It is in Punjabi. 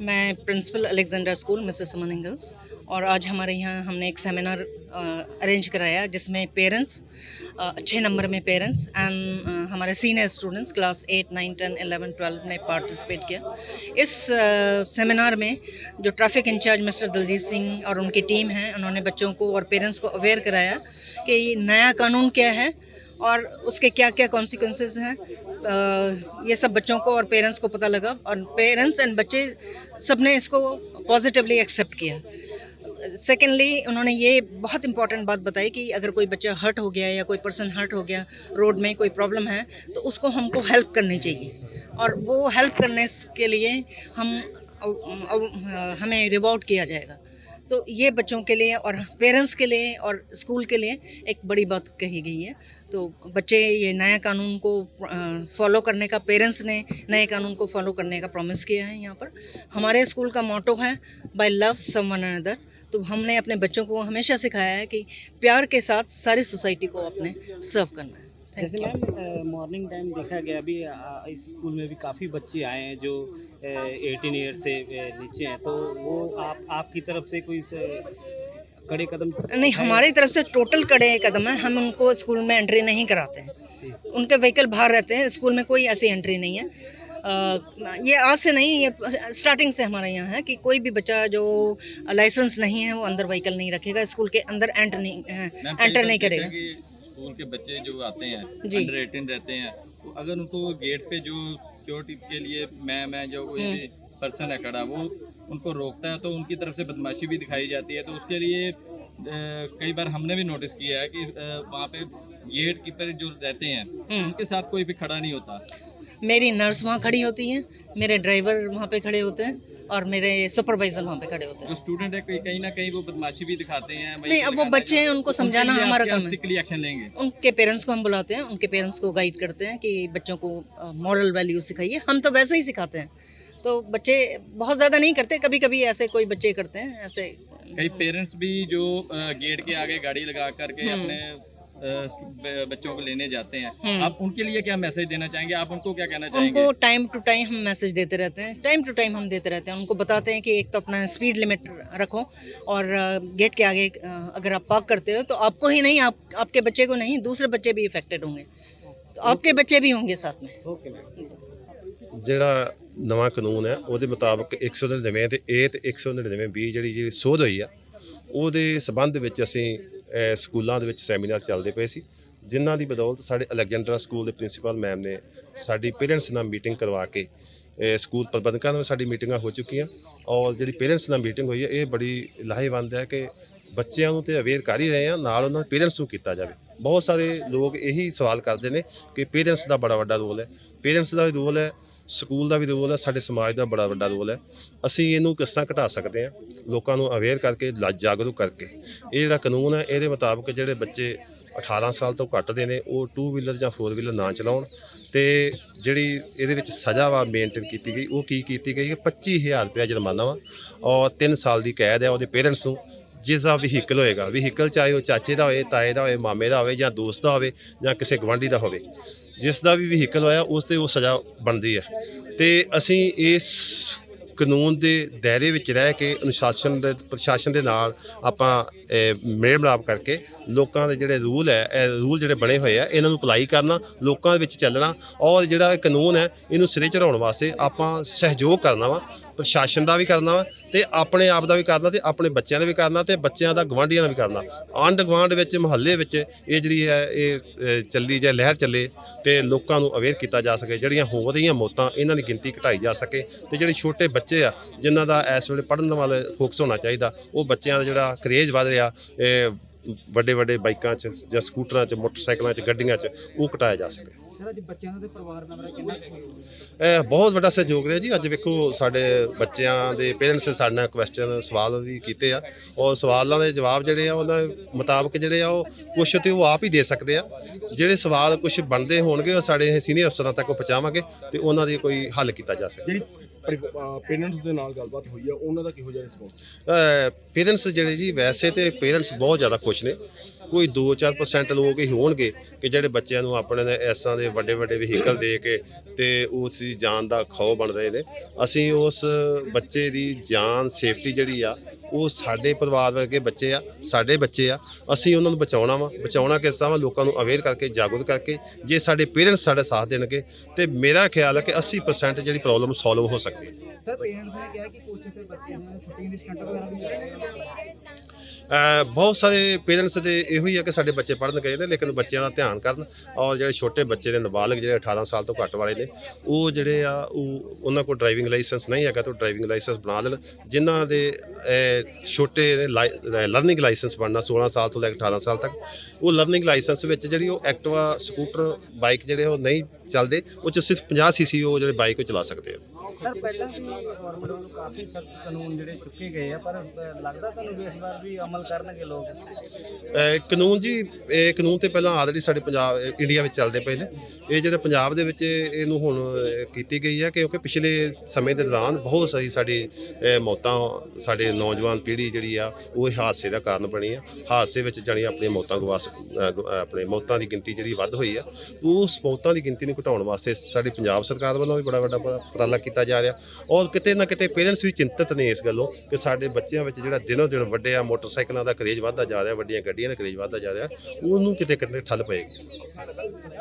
मैं? Principal Alexander school, Mrs Suman Inglis, और आज हमारे यहाँ हमने एक सेमिनार अरेंज कराया जिसमें पेरेंट्स अच्छे नंबर में पेरेंट्स एंड हमारे senior students class eight, nine, ten eleven twelve ने पार्टिसिपेट किया। इस सेमिनार में जो traffic incharge mister Daljeet Singh और उनकी टीम है, उन्होंने बच्चों को और पेरेंट्स को अवेयर कराया कि नया कानून क्या है और उसके क्या क्या कॉन्सिक्वेंसेस हैं ये सब बच्चों को और पेरेंट्स को पता लगा और पेरेंट्स एंड बच्चे सबने इसको पॉजिटिवली एक्सेप्ट किया। सेकेंडली उन्होंने ये बहुत इंपॉर्टेंट बात बताई कि अगर कोई बच्चा हर्ट हो गया या कोई पर्सन हर्ट हो गया रोड में कोई प्रॉब्लम है तो उसको हमको हेल्प करनी चाहिए। और वो हेल्प करने के लिए हम हमें रिवॉर्ड किया जाएगा। तो ये बच्चों के लिए और पेरेंट्स के लिए और स्कूल के लिए एक बड़ी बात कही गई है। तो बच्चे ये नया कानून को फॉलो करने का, पेरेंट्स ने नए कानून को फॉलो करने का प्रॉमिस किया है यहाँ पर। हमारे स्कूल का मोटो है, बाय लव सम अनदर। तो हमने अपने बच्चों को हमेशा सिखाया है कि प्यार के साथ सारी सोसाइटी को अपने सर्व करना है। जैसे मैम मॉर्निंग टाइम देखा गया अभी इस स्कूल में भी काफ़ी बच्चे आए हैं जो एटीन ईयर से नीचे हैं। तो वो आप आपकी तरफ़ से कोई स- कड़े कदम नहीं हमारी तरफ़ से टोटल कड़े कदम है। हम उनको स्कूल में एंट्री नहीं कराते हैं। उनके व्हीकल बाहर रहते हैं। स्कूल में कोई ऐसी एंट्री नहीं है। अ, ये आज से नहीं ये स्टार्टिंग से हमारे यहाँ है कि कोई भी बच्चा जो लाइसेंस नहीं है वो अंदर व्हीकल नहीं रखेगा। स्कूल के अंदर एंटर नहीं एंटर नहीं करेगा। देखा कि स्कूल के बच्चे जो आते हैं अंडर एटीन रहते हैं तो अगर उनको गेट पे जो सिक्योरिटी के लिए मैं है जो कोई हम्म। पर्सन है खड़ा वो उनको रोकता है तो उनकी तरफ़ से बदमाशी भी दिखाई जाती है तो उसके लिए कई बार हमने भी नोटिस किया है कि वहाँ पे गेट कीपर जो रहते हैं हम्म। उनके साथ कोई भी खड़ा नहीं होता मेरी नर्स वहाँ खड़ी होती हैं मेरे ड्राइवर वहाँ पे खड़े होते हैं और मेरे सुपरवाइजर वहाँ पे खड़े होते जो हैं स्टूडेंट है कहीं कहीं ना कहीं वो बदमाशी भी दिखाते हैं नहीं अब वो बच्चे हैं उनको समझाना हमारा काम है। एक्शन लेंगे? उनके पेरेंट्स को हम बुलाते हैं उनके पेरेंट्स को गाइड करते हैं कि बच्चों को मॉरल वैल्यू सिखाइए। हम तो वैसे ही सिखाते हैं। तो बच्चे बहुत ज़्यादा नहीं करते कभी कभी ऐसे कोई बच्चे करते हैं ऐसे कई पेरेंट्स भी जो गेट के आगे गाड़ी लगा करके हम्म। अपने बच्चों को लेने जाते हैं हम्म। आप उनके लिए क्या मैसेज देना चाहेंगे आप उनको क्या कहना चाहेंगे उनको टाइम टू टाइम हम मैसेज देते रहते हैं टाइम टू टाइम हम देते रहते हैं उनको बताते हैं कि एक तो अपना स्पीड लिमिट रखो और गेट के आगे अ, अगर आप पार्क करते हो तो आपको ही नहीं आप आपके बच्चे को नहीं दूसरे बच्चे भी इफेक्टेड होंगे तो आपके बच्चे भी होंगे साथ में ओके मैम ਜਿਹੜਾ ਨਵਾਂ ਕਾਨੂੰਨ ਹੈ ਉਹਦੇ ਮੁਤਾਬਕ 199 ਤੇ ਏ ਤੇ 199 ਬੀ ਜਿਹੜੀ ਜਿਹੜੀ ਸੋਧ ਹੋਈ ਆ ਉਹਦੇ ਸਬੰਧ ਵਿੱਚ ਅਸੀਂ ਸਕੂਲਾਂ ਦੇ ਵਿੱਚ ਸੈਮੀਨਾਰ ਚੱਲਦੇ ਪਏ ਸੀ, ਜਿਨ੍ਹਾਂ ਦੀ ਬਦੌਲਤ ਸਾਡੇ ਅਲੈਗਜ਼ੈਂਡਰਾ ਸਕੂਲ ਦੇ ਪ੍ਰਿੰਸੀਪਲ ਮੈਮ ਨੇ ਸਾਡੀ ਪੇਰੈਂਟਸ ਨਾਲ ਮੀਟਿੰਗ ਕਰਵਾ ਕੇ ਸਕੂਲ ਪ੍ਰਬੰਧਕਾਂ ਨਾਲ ਸਾਡੀ ਮੀਟਿੰਗਾਂ ਹੋ ਚੁੱਕੀਆਂ। ਔਰ ਜਿਹੜੀ ਪੇਰੈਂਟਸ ਨਾਲ ਮੀਟਿੰਗ ਹੋਈ ਹੈ, ਇਹ ਬੜੀ ਲਾਹੇਵੰਦ ਹੈ ਕਿ ਬੱਚਿਆਂ ਨੂੰ ਤੇ ਅਵੇਅਰ ਕਰ ਹੀ ਰਹੇ ਆ ਨਾਲ ਉਹਨਾਂ ਦੇ ਪੇਰੈਂਟਸ ਨੂੰ ਕੀਤਾ ਜਾਵੇ। ਬਹੁਤ ਸਾਰੇ ਲੋਕ ਇਹੀ ਸਵਾਲ ਕਰਦੇ ਨੇ ਕਿ ਪੇਰੈਂਟਸ ਦਾ ਬੜਾ ਵੱਡਾ ਰੋਲ ਹੈ। ਪੇਰੈਂਟਸ ਦਾ ਵੀ ਰੋਲ ਹੈ, ਸਕੂਲ ਦਾ ਵੀ ਰੋਲ ਹੈ, ਸਾਡੇ ਸਮਾਜ ਦਾ ਬੜਾ ਵੱਡਾ ਰੋਲ ਹੈ। ਅਸੀਂ ਇਹਨੂੰ ਕਿਸ ਤਰ੍ਹਾਂ ਘਟਾ ਸਕਦੇ ਹਾਂ? ਲੋਕਾਂ ਨੂੰ ਅਵੇਅਰ ਕਰਕੇ, ਲਾ- ਜਾਗਰੂਕ ਕਰਕੇ। ਇਹ ਜਿਹੜਾ ਕਾਨੂੰਨ ਹੈ, ਇਹਦੇ ਮੁਤਾਬਕ ਜਿਹੜੇ ਬੱਚੇ 18 ਸਾਲ ਤੋਂ ਘੱਟ ਦੇ ਨੇ, ਉਹ 2 ਵੀਲਰ ਜਾਂ 4 ਵੀਲਰ ਨਾ ਚਲਾਉਣ ਤੇ ਜਿਹੜੀ ਇਹਦੇ ਵਿੱਚ ਸਜ਼ਾ ਵਾ ਮੇਨਟੇਨ ਕੀਤੀ ਗਈ, ਉਹ ਕੀ ਕੀਤੀ ਗਈ ਹੈ? 25000 ਰੁਪਏ ਜੁਰਮਾਨਾ ਵਾ ਔਰ 3 ਸਾਲ ਦੀ ਕੈਦ ਹੈ ਉਹਦੇ ਪੇਰੈਂਟਸ ਨੂੰ। ਜਿਸ ਦਾ ਵਹੀਕਲ ਹੋਏਗਾ ਵਹੀਕਲ ਚਾਹੇ ਉਹ ਚਾਚੇ ਦਾ ਹੋਵੇ ਤਾਏ ਦਾ ਹੋਵੇ ਮਾਮੇ ਦਾ ਹੋਵੇ ਜਾਂ ਦੋਸਤ ਦਾ ਹੋਵੇ ਜਾਂ ਕਿਸੇ ਗਵਾਂਢੀ ਦਾ ਹੋਵੇ, ਜਿਸ ਦਾ ਵੀ ਵਹੀਕਲ ਹੋਇਆ ਉਸ ਤੇ ਉਹ ਸਜ਼ਾ ਬਣਦੀ ਹੈ। ਤੇ ਅਸੀਂ ਇਸ ਕਾਨੂੰਨ ਦੇ ਦਾਇਰੇ ਵਿੱਚ ਰਹਿ ਕੇ ਅਨੁਸ਼ਾਸਨ ਦੇ, ਪ੍ਰਸ਼ਾਸਨ ਦੇ ਨਾਲ ਆਪਾਂ ਮੇਲ ਮਿਲਾਪ ਕਰਕੇ ਲੋਕਾਂ ਦੇ ਜਿਹੜੇ ਰੂਲ ਹੈ, ਇਹ ਰੂਲ ਜਿਹੜੇ ਬਣੇ ਹੋਏ ਆ, ਇਹਨਾਂ ਨੂੰ ਅਪਲਾਈ ਕਰਨਾ, ਲੋਕਾਂ ਦੇ ਵਿੱਚ ਚੱਲਣਾ ਔਰ ਜਿਹੜਾ ਇਹ ਕਾਨੂੰਨ ਹੈ, ਇਹਨੂੰ ਸਿਰੇ ਚੜਾਉਣ ਵਾਸਤੇ ਆਪਾਂ ਸਹਿਯੋਗ ਕਰਨਾ ਵਾ, ਪ੍ਰਸ਼ਾਸਨ ਦਾ ਵੀ ਕਰਨਾ ਵਾ ਤੇ ਆਪਣੇ ਆਪ ਦਾ ਵੀ ਕਰਨਾ ਤੇ ਆਪਣੇ ਬੱਚਿਆਂ ਦਾ ਵੀ ਕਰਨਾ ਤੇ ਬੱਚਿਆਂ ਦਾ ਗਵਾਂਢੀਆਂ ਦਾ ਵੀ ਕਰਨਾ। ਆਂਢ ਗੁਆਂਢ ਵਿੱਚ ਮੁਹੱਲੇ ਵਿੱਚ ਇਹ ਜਿਹੜੀ ਹੈ, ਇਹ ਚੱਲੀ ਜਾਂ ਲਹਿਰ ਚੱਲੇ ਤੇ ਲੋਕਾਂ ਨੂੰ ਅਵੇਅਰ ਕੀਤਾ ਜਾ ਸਕੇ, ਜਿਹੜੀਆਂ ਹੋ ਰਹੀਆਂ ਮੌਤਾਂ, ਇਹਨਾਂ ਦੀ ਗਿਣਤੀ ਘਟਾਈ ਜਾ ਸਕੇ ਤੇ ਜਿਹੜੇ ਛੋਟੇ ਬੱਚੇ ਆ ਜਿਨ੍ਹਾਂ ਦਾ ਇਸ ਵੇਲੇ ਪੜ੍ਹਨ ਵੱਲ ਫੋਕਸ ਹੋਣਾ ਚਾਹੀਦਾ ਉਹ ਬੱਚਿਆਂ ਦਾ ਜਿਹੜਾ ਕਰੇਜ ਵੱਧ ਰਿਹਾ ਇਹ ਵੱਡੇ ਵੱਡੇ ਬਾਈਕਾਂ 'ਚ ਜਾਂ ਸਕੂਟਰਾਂ 'ਚ ਮੋਟਰਸਾਈਕਲਾਂ 'ਚ ਗੱਡੀਆਂ 'ਚ ਉਹ ਘਟਾਇਆ ਜਾ ਸਕੇ। ਸਰ ਅੱਜ ਬੱਚਿਆਂ ਦਾ ਤੇ ਪਰਿਵਾਰ ਮੈਂਬਰਾਂ ਕਿੰਨਾ ਇਹ ਬਹੁਤ ਵੱਡਾ ਸਹਿਯੋਗ ਰਿਹਾ ਜੀ। ਅੱਜ ਵੇਖੋ ਸਾਡੇ ਬੱਚਿਆਂ ਦੇ ਪੇਰੈਂਟਸ ਨੇ ਸਾਡੇ ਨਾਲ ਕੁਐਸਚਨ ਸਵਾਲ ਵੀ ਕੀਤੇ ਆ। ਔਰ ਸਵਾਲਾਂ ਦੇ ਜਵਾਬ ਜਿਹੜੇ ਆ ਉਹਨਾਂ ਮੁਤਾਬਕ ਜਿਹੜੇ ਆ ਉਹ ਕੁਛ ਤੇ ਉਹ ਆਪ ਹੀ ਦੇ ਸਕਦੇ ਆ। ਜਿਹੜੇ ਸਵਾਲ ਕੁਝ ਬਣਦੇ ਹੋਣਗੇ ਉਹ ਸਾਡੇ ਸੀਨੀਅਰ ਅਫਸਰਾਂ ਤੱਕ ਉਹ ਪਹੁੰਚਾਵਾਂਗੇ ਤੇ ਉਹਨਾਂ ਦੀ ਕੋਈ ਹੱਲ ਕੀਤਾ ਜਾ ਸਕੇ ਜਿਹੜੀ ਪੇਰੈਂਟਸ ਦੇ ਨਾਲ ਗੱਲਬਾਤ ਹੋਈ ਆ, ਉਹਨਾਂ ਦਾ ਕਿਹੋ ਜਿਹਾ ਰਿਸਪੌਂਸ ਪੇਰੈਂਟਸ ਜਿਹੜੇ ਜੀ, ਵੈਸੇ ਤੇ ਪੇਰੈਂਟਸ ਬਹੁਤ ਜ਼ਿਆਦਾ ਖੁਸ਼ ਨੇ। ਕੋਈ 2-4% ਲੋਕ ਹੀ ਹੋਣਗੇ ਕਿ ਜਿਹੜੇ ਬੱਚਿਆਂ ਨੂੰ ਆਪਣੇ ਨੇ ਐਸਾਂ ਦੇ ਵੱਡੇ ਵੱਡੇ ਵਹੀਕਲ ਦੇ ਕੇ ਤੇ ਉਸ ਦੀ ਜਾਨ ਦਾ ਖੌਅ ਬਣ ਰਹੇ ਨੇ। ਅਸੀਂ ਉਸ ਬੱਚੇ ਦੀ ਜਾਨ ਸੇਫਟੀ ਜਿਹੜੀ ਆ, ਉਹ ਸਾਡੇ ਪਰਿਵਾਰ ਵਰਗੇ ਬੱਚੇ ਆ, ਸਾਡੇ ਬੱਚੇ ਆ, ਅਸੀਂ ਉਹਨਾਂ ਨੂੰ ਬਚਾਉਣਾ ਵਾ। ਬਚਾਉਣਾ ਕਿਸ ਤਰ੍ਹਾਂ ਵਾ? ਲੋਕਾਂ ਨੂੰ ਅਵੇਅਰ ਕਰਕੇ, ਜਾਗਰੂਕ ਕਰਕੇ, ਜੇ ਸਾਡੇ ਪੇਰੈਂਟਸ ਸਾਡਾ ਸਾਥ ਦੇਣਗੇ, ਤੇ ਮੇਰਾ ਖਿਆਲ ਹੈ ਕਿ 80% ਜਿਹੜੀ ਪ੍ਰੋਬਲਮ ਸੋਲਵ ਹੋ ਸਕਦੀ ਹੈ। ਸਰ ਪੇਰੈਂਟਸ ਨੇ ਕਿਹਾ ਕਿ ਕੁਝ ਤੇ ਬੱਚਿਆਂ ਨੇ ਸ਼ੂਟਿੰਗ ਦੇ ਸਟੰਟ ਵਗੈਰਾ ਵੀ ਕਰ ਰਹੇ ਬਹੁਤ ਸਾਰੇ ਪੇਰੈਂਟਸ ਦੇ ਇਹੋ ਹੀ ਆ ਕਿ ਸਾਡੇ ਬੱਚੇ ਪੜ੍ਹਨ ਗਏ ਨੇ ਲੇਕਿਨ ਬੱਚਿਆਂ ਦਾ ਧਿਆਨ ਕਰਨ ਔਰ ਜਿਹੜੇ ਛੋਟੇ ਬੱਚੇ ਦੇ ਨਾਬਾਲਗ ਜਿਹੜੇ 18 ਸਾਲ ਤੋਂ ਘੱਟ ਵਾਲੇ ਨੇ ਉਹ ਜਿਹੜੇ ਆ ਉਹ ਉਹਨਾਂ ਕੋਲ ਡਰਾਈਵਿੰਗ ਲਾਇਸੈਂਸ ਨਹੀਂ ਹੈਗਾ ਤਾਂ ਡਰਾਈਵਿੰਗ ਲਾਇਸੈਂਸ ਬਣਾ ਲੈਣ ਜਿਨ੍ਹਾਂ ਦੇ ਅ, ਛੋਟੇ ਲਰਨਿੰਗ ਲਾਇਸੈਂਸ ਬਣਨਾ 16 ਸਾਲ ਤੋਂ ਲੈ ਕੇ 18 ਸਾਲ ਤੱਕ ਉਹ ਲਰਨਿੰਗ ਲਾਇਸੈਂਸ ਵਿੱਚ ਜਿਹੜੀ ਉਹ ਐਕਟਿਵਾ ਸਕੂਟਰ ਬਾਈਕ ਜਿਹੜੇ ਉਹ ਨਹੀਂ ਚੱਲਦੇ ਉਹ ਚ ਸਿਰਫ 50 ਸੀਸੀ ਉਹ ਜਿਹੜੇ ਬਾਈਕ ਉਹ ਚਲਾ ਸਕਦੇ ਆ। ਸਰ ਪਹਿਲਾਂ ਵੀ ਗਵਰਨਮੈਂਟ ਵੱਲੋਂ ਕਾਫੀ ਸਖਤ ਕਾਨੂੰਨ ਜਿਹੜੇ ਚੁੱਕੇ ਗਏ ਆ ਪਰ ਅ, ਲੱਗਦਾ ਤੁਹਾਨੂੰ ਵੀ ਇਸ ਵਾਰ ਵੀ ਅਮਲ ਕਰਨਗੇ ਲੋਕ? ਅਹ ਕਾਨੂੰਨ ਜੀ ਇਹ ਕਾਨੂੰਨ ਤੇ ਪਹਿਲਾਂ ਆਲਰੇਡੀ ਸਾਡੇ ਪੰਜਾਬ ਅਹ ਇੰਡੀਆ ਵਿੱਚ ਚੱਲਦੇ ਪਏ ਨੇ। ਇਹ ਜਿਹੜੇ ਪੰਜਾਬ ਦੇ ਵਿੱਚ ਇਹਨੂੰ ਹੁਣ ਅਹ ਕੀਤੀ ਗਈ ਹੈ ਕਿਉਂਕਿ ਪਿਛਲੇ ਸਮੇਂ ਦੇ ਦੌਰਾਨ ਬਹੁਤ ਸਾਰੀ ਸਾਡੀ ਅਹ ਮੌਤਾਂ ਸਾਡੇ ਨੌਜਵਾਨ ਪੀੜ੍ਹੀ ਜਿਹੜੀ ਆ ਉਹ ਇਹ ਹਾਦਸੇ ਦਾ ਕਾਰਨ ਬਣੀ ਆ। ਹਾਦਸੇ ਵਿੱਚ ਜਾਣੀ ਆਪਣੀਆਂ ਮੌਤਾਂ ਗਵਾ ਸ- ਅਹ ਗ- ਆਪਣੇ ਮੌਤਾਂ ਦੀ ਗਿਣਤੀ ਜਿਹੜੀ ਵੱਧ ਹੋਈ ਆ ਉਸ ਮੌਤਾਂ ਦੀ ਗਿਣਤੀ ਨੂੰ ਘਟਾਉਣ ਵਾਸਤੇ ਸਾਡੀ ਪੰਜਾਬ ਸਰਕਾਰ ਵੱਲੋਂ ਵੀ ਬੜਾ ਵੱਡਾ ਪ- ਉਪਰਾਲਾ ਕੀਤਾ ਜਾ ਰਿਹਾ। ਔਰ ਕਿਤੇ ਨਾ ਕਿਤੇ ਪੇਰੈਂਟਸ ਵੀ ਚਿੰਤਤ ਨੇ ਇਸ ਗੱਲੋਂ ਕਿ ਸਾਡੇ ਬੱਚਿਆਂ ਵਿੱਚ ਜਿਹੜਾ ਦਿਨੋ ਦਿਨ ਵੱਡੇ ਆ, ਮੋਟਰਸਾਈਕਲਾਂ ਦਾ ਕਰੇਜ ਵੱਧਦਾ ਜਾ ਰਿਹਾ, ਵੱਡੀਆਂ ਗੱਡੀਆਂ ਦਾ ਕਰੇਜ ਵੱਧਦਾ ਜਾ ਰਿਹਾ, ਉਹਨੂੰ ਕਿਤੇ ਕਿਤੇ ਠੱਲ ਪਏਗੀ।